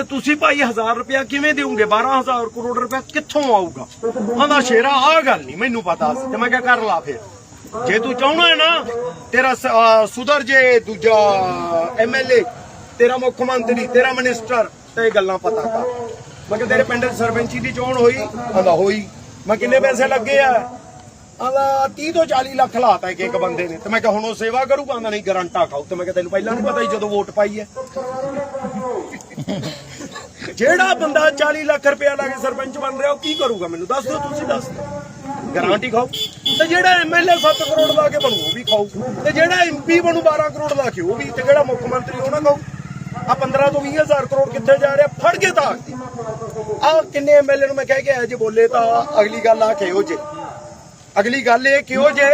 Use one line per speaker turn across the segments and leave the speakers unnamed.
ਤੇ ਤੁਸੀਂ ਭਾਈ 1000 ਰੁਪਇਆ ਕਿਵੇਂ ਦਿਓਗੇ? 12000 ਕਰੋੜ ਰੁਪਇਆ ਕਿੱਥੋਂ ਆਊਗਾ? ਆਂਦਾ ਸ਼ੇਰਾ ਆ ਗੱਲ ਨਹੀਂ ਮੈਨੂੰ ਪਤਾ ਸੀ। ਤੇ ਮੈਂ ਕਿਹਾ ਕਰ ਲਾ ਫਿਰ। ਜੇ ਤੂੰ ਚਾਹਣਾ ਹੈ ਨਾ, ਤੇਰਾ ਸੁਧਰ ਜੇ ਦੂਜਾ ਐਮਐਲਏ ਤੇਰਾ ਮੁੱਖ ਮੰਤਰੀ, ਤੇਰਾ ਮਿਨਿਸਟਰ, ਤੇ ਇਹ ਗੱਲਾਂ ਪਤਾ ਕਰ। ਮੈਂ ਕਿਹਾ ਤੇਰੇ ਪਿੰਡ 'ਚ ਸਰਪੰਚੀ ਦੀ ਚੋਣ ਹੋਈ? ਆਂਦਾ ਹੋਈ। ਮੈਂ ਕਿੰਨੇ ਪੈਸੇ ਲੱਗੇ ਆ? ਆਂਦਾ 30 ਤੋਂ 40 ਲੱਖ ਲਾਤਾ ਇੱਕ ਇੱਕ ਬੰਦੇ ਨੇ। ਤੇ ਮੈਂ ਕਿਹਾ ਹੁਣ ਉਹ ਸੇਵਾ ਕਰੂਗਾ ਆਂਦਾ ਨਹੀਂ ਗਰੰਟਾ ਖਾਓ ਤੇ ਮੈਂ ਕਿਹਾ ਤੈਨੂੰ ਪਹਿਲਾਂ ਨਹੀਂ ਪਤਾ ਸੀ ਜਦੋਂ ਵੋਟ ਪਾਈ ਹੈ। ਜਿਹੜਾ ਬੰਦਾ 40 ਲੱਖ ਰੁਪਇਆ ਲਾ ਕੇ ਸਰਪੰਚ ਬਣ ਰਿਹਾ, ਉਹ ਕੀ ਕਰੂਗਾ ਮੈਨੂੰ? ਦੱਸ ਦਿਓ, ਤੁਸੀਂ ਦੱਸ ਦਿਓ। ਗਾਰੰਟੀ ਖਾਓ ਤੇ ਜਿਹੜਾ ਐਮਐਲਏ 7 ਕਰੋੜ ਲਾ ਕੇ ਬਣੂ, ਉਹ ਵੀ ਖਾਓ ਤੇ ਜਿਹੜਾ ਐਮਪੀ ਬਣੂ 12 ਕਰੋੜ ਲਾ ਕੇ, ਉਹ ਵੀ। ਤੇ ਜਿਹੜਾ ਮੁੱਖ ਮੰਤਰੀ ਉਹ ਨਾ ਖਾਓ ਆ 15 ਤੋਂ 20 ਹਜ਼ਾਰ ਕਰੋੜ ਕਿੱਥੇ ਜਾ ਰਿਹਾ? ਫੜ ਕੇ ਤਾਂ। ਆ ਕਿੰਨੇ ਐਮਐਲਏ ਨੂੰ ਮੈਂ ਕਹਿ ਕੇ ਆਇਆ ਜੇ ਬੋਲੇ ਤਾਂ ਅਗਲੀ ਗੱਲ ਆ ਕੇ ਉਹ ਜੇ। ਅਗਲੀ ਗੱਲ ਇਹ ਕਿਹੋ ਜੇ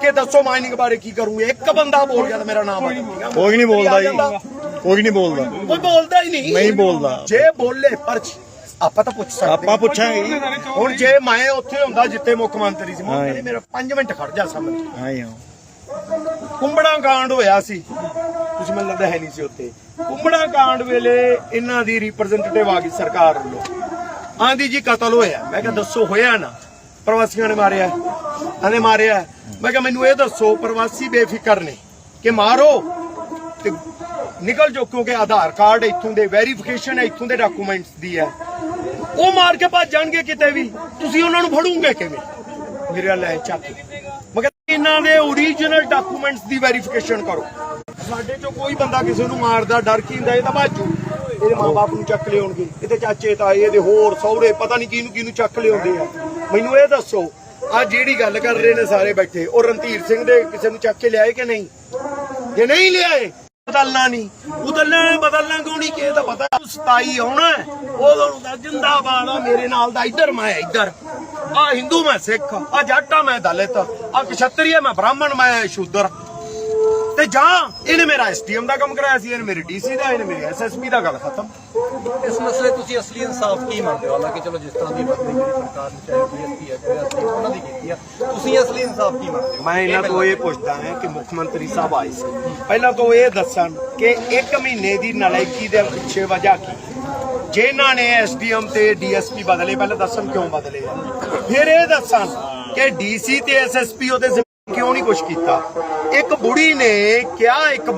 ਕਿ ਦੱਸੋ ਮਾਈਨਿੰਗ ਬਾਰੇ ਕੀ ਕਰੂੰਗੇ? ਇੱਕ ਬੰਦਾ ਬੋਲ ਗਿਆ ਤਾਂ ਮੇਰਾ ਨਾਮ ਆ ਜਾਊਗਾ।
ਕੋਈ ਨਹੀਂ ਬੋਲਦਾ ਜੀ। ਕੋਈ ਨਹੀਂ ਬੋਲਦਾ।
ਕੋਈ ਬੋਲਦਾ ਹੀ ਨਹੀਂ।
ਨਹੀਂ ਬੋਲਦਾ।
ਜੇ ਬੋਲੇ ਪਰ ਆਪਾਂ ਤਾਂ ਪੁੱਛ ਸਕਦੇ
ਆਪਾਂ ਪੁੱਛਾਂਗੇ ਜੀ।
ਹੁਣ ਜੇ ਮੈਂ ਉੱਥੇ ਹੁੰਦਾ ਜਿੱਥੇ ਮੁੱਖ ਮੰਤਰੀ ਸੀ ਮੈਂ
ਹਾਂ।
ਕਹਿੰਦੇ ਮੇਰਾ 5 ਮਿੰਟ ਖੜ ਜਾ ਸਾਹਮਣੇ।
ਹਾਂ ਜੀ ਹਾਂ।
ਕੁੰਬੜਾ ਕਾਂਡ ਹੋਇਆ ਸੀ। ਤੁਸੀਂ ਮੈਨੂੰ ਲੱਗਦਾ ਹੈ ਨਹੀਂ ਸੀ ਉੱਥੇ। ਕੁੰਬੜਾ ਕਾਂਡ ਵੇਲੇ ਇਹਨਾਂ ਦੀ ਰਿਪਰੈਜ਼ੈਂਟੇਟਿਵ ਆ ਗਈ ਸਰਕਾਰ ਵੱਲੋਂ। ਆਂਦੀ ਜੀ ਕਤਲ ਹੋਇਆ। ਮੈਂ ਕਿਹਾ ਦੱਸੋ ਹੋਇਆ ਨਾ। ਪ੍ਰਵਾਸੀਆਂ ਨੇ ਮਾਰਿਆ ਆਨੇ ਮਾਰਿਆ ਮੈਂ ਕਿਹਾ, ਮੈਨੂੰ ਇਹ ਦੱਸੋ, ਪ੍ਰਵਾਸੀ ਬੇਫਿਕਰ ਨੇ ਕਿ ਮਾਰੋ ਤੇ ਨਿਕਲ ਜੋ ਕਿਉਂਕਿ ਆਧਾਰ ਕਾਰਡ ਇੱਥੋਂ ਦੇ ਵੈਰੀਫਿਕੇਸ਼ਨ ਹੈ, ਇੱਥੋਂ ਦੇ ਡਾਕੂਮੈਂਟਸ ਦੀ ਹੈ। ਉਹ ਮਾਰ ਕੇ ਭੱਜ ਜਾਣਗੇ ਕਿਤੇ ਵੀ। ਤੁਸੀਂ ਉਹਨਾਂ ਨੂੰ ਫੜੋਗੇ ਕਿਵੇਂ? ਮੇਰੇ ਵੱਲ ਚੱਕ ਮੈਂ ਕਿਹਾ, ਇਹਨਾਂ ਦੇ ਓਰੀਜਨਲ ਡਾਕੂਮੈਂਟਸ ਦੀ ਵੈਰੀਫਿਕੇਸ਼ਨ ਕਰੋ। ਸਾਡੇ ਚੋਂ ਕੋਈ ਬੰਦਾ ਕਿਸੇ ਨੂੰ ਮਾਰਦਾ, ਡਰ ਕੀ ਹੁੰਦਾ, ਇਹ ਤਾਂ ਬਾਜੂ ਇਹਦੇ ਮਾਪੇ ਨੂੰ ਚੱਕ ਲਿਆਉਣਗੇ। ਇਹਦੇ ਚਾਚੇ ਤਾਏ ਇਹਦੇ ਹੋਰ ਸਹੁਰੇ, ਪਤਾ ਨਹੀਂ ਕਿਹਨੂੰ ਕਿਹਨੂੰ ਚੱਕ ਲਿਆਉਂਦੇ ਆ। ਮੈਨੂੰ ਇਹ ਦੱਸੋ ਆ ਜਿਹੜੀ ਗੱਲ ਕਰ ਰਹੇ ਨੇ ਸਾਰੇ ਬੈਠੇ, ਉਹ ਰਣਧੀਰ ਸਿੰਘ ਦੇ ਕਿਸੇ ਨੂੰ ਚੱਕ ਕੇ ਲਿਆਏ ਕਿ ਨਹੀਂ? ਜੇ ਨਹੀਂ ਲਿਆਏ, ਬਦਲਣਾ ਨਹੀਂ। ਬਦਲਣਾ ਬਦਲਣਾ ਕਿਉਂ ਨਹੀਂ? ਕਿਸੇ ਪਤਾ 27 ਆਉਣਾ ਉਦੋਂ ਨੂੰ ਜਿੰਦਾਬਾਦ ਆ, ਮੇਰੇ ਨਾਲ ਦਾ ਇੱਧਰ, ਮੈਂ ਇੱਧਰ। ਆ ਹਿੰਦੂ, ਮੈਂ ਸਿੱਖ ਆ ਜਾਟਾ ਮੈਂ ਦਲਿਤ ਆ ਕਸ਼ਤਰੀ ਮੈਂ ਬ੍ਰਾਹਮਣ, ਮੈਂ ਸ਼ੂਦਰ। ਤੇ ਜਾਂ ਇਹਨੇ ਮੇਰਾ ਐਸਟੀਐਮ ਦਾ ਕੰਮ ਕਰਾਇਆ ਸੀ ਇਹਨੇ ਮੇਰੀ ਡੀਸੀ ਦਾ ਇਹਨੇ ਮੇਰੀ ਐਸਐਸਪੀ ਦਾ ਗੱਲ ਖਤਮ।
ਇਸ ਮਸਲੇ ਤੁਸੀਂ ਅਸਲੀ ਇਨਸਾਫ ਕੀ ਮੰਨਦੇ ਹੋ? ਹਾਲਾਂਕਿ ਚਲੋ ਜਿਸ ਤਰ੍ਹਾਂ ਦੀ ਬਦਲੀ ਸਰਕਾਰ ਨੇ ਚਾਹੇ ਡੀਐਸਪੀ ਹੈ ਕੋਈ ਅਸਲੀ ਉਹਨਾਂ ਦੀ ਕੀਤੀ ਆ। ਤੁਸੀਂ ਅਸਲੀ ਇਨਸਾਫ ਕੀ ਮੰਨਦੇ ਹੋ?
ਮੈਂ ਇਹਨਾਂ ਤੋਂ ਇਹ ਪੁੱਛਦਾ ਹਾਂ ਕਿ ਮੁੱਖ ਮੰਤਰੀ ਸਾਹਿਬ ਆਏ ਸੀ। ਪਹਿਲਾਂ ਤੋਂ ਇਹ ਦੱਸਣ ਕਿ 1 ਮਹੀਨੇ ਦੀ ਨਲਾਇਕੀ ਦੇ ਪਿੱਛੇ ਵਜ੍ਹਾ ਕੀ? ਜਿਨ੍ਹਾਂ ਨੇ ਐਸਡੀਐਮ ਤੇ ਡੀਐਸਪੀ ਬਦਲੇ ਪਹਿਲਾਂ ਦੱਸਣ ਕਿਉਂ ਬਦਲੇ ਆ? ਫਿਰ ਇਹ ਦੱਸਣ ਕਿ ਡੀਸੀ ਤੇ ਐਸਐਸਪੀ ਉਹਦੇ ਕਿਉਂ ਨਹੀਂ ਕੁਝ ਕੀਤਾ? ਇੱਕ ਬੁੜੀ ਨੇ ਕਿਹਾ ਇੱਕ